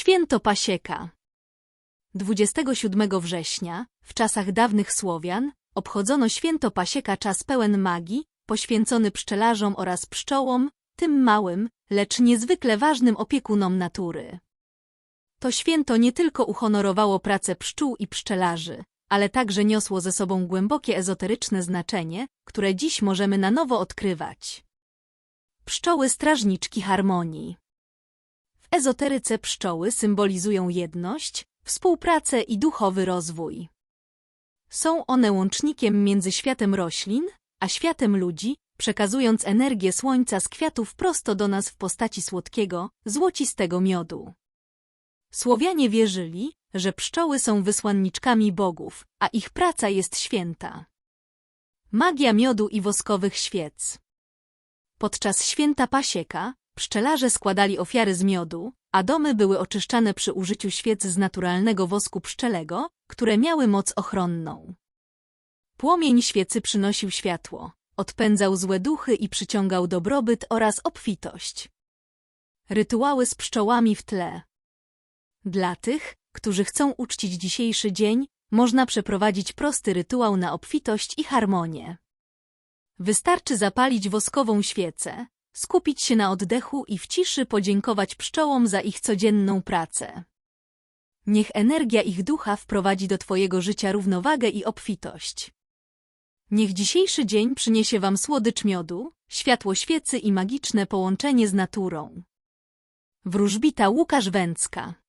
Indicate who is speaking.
Speaker 1: Święto Pasieka 27 września, w czasach dawnych Słowian, obchodzono święto Pasieka czas pełen magii, poświęcony pszczelarzom oraz pszczołom, tym małym, lecz niezwykle ważnym opiekunom natury. To święto nie tylko uhonorowało pracę pszczół i pszczelarzy, ale także niosło ze sobą głębokie ezoteryczne znaczenie, które dziś możemy na nowo odkrywać. Pszczoły strażniczki harmonii W ezoteryce pszczoły symbolizują jedność, współpracę i duchowy rozwój. Są one łącznikiem między światem roślin, a światem ludzi, przekazując energię słońca z kwiatów prosto do nas w postaci słodkiego, złocistego miodu. Słowianie wierzyli, że pszczoły są wysłanniczkami bogów, a ich praca jest święta. Magia miodu i woskowych świec Podczas święta pasieka pszczelarze składali ofiary z miodu, a domy były oczyszczane przy użyciu świec z naturalnego wosku pszczelego, które miały moc ochronną. Płomień świecy przynosił światło, odpędzał złe duchy i przyciągał dobrobyt oraz obfitość. Rytuały z pszczołami w tle Dla tych, którzy chcą uczcić dzisiejszy dzień, można przeprowadzić prosty rytuał na obfitość i harmonię. Wystarczy zapalić woskową świecę, skupić się na oddechu i w ciszy podziękować pszczołom za ich codzienną pracę. Niech energia ich ducha wprowadzi do Twojego życia równowagę i obfitość. Niech dzisiejszy dzień przyniesie Wam słodycz miodu, światło świecy i magiczne połączenie z naturą. Wróżbita Łukasz Węcka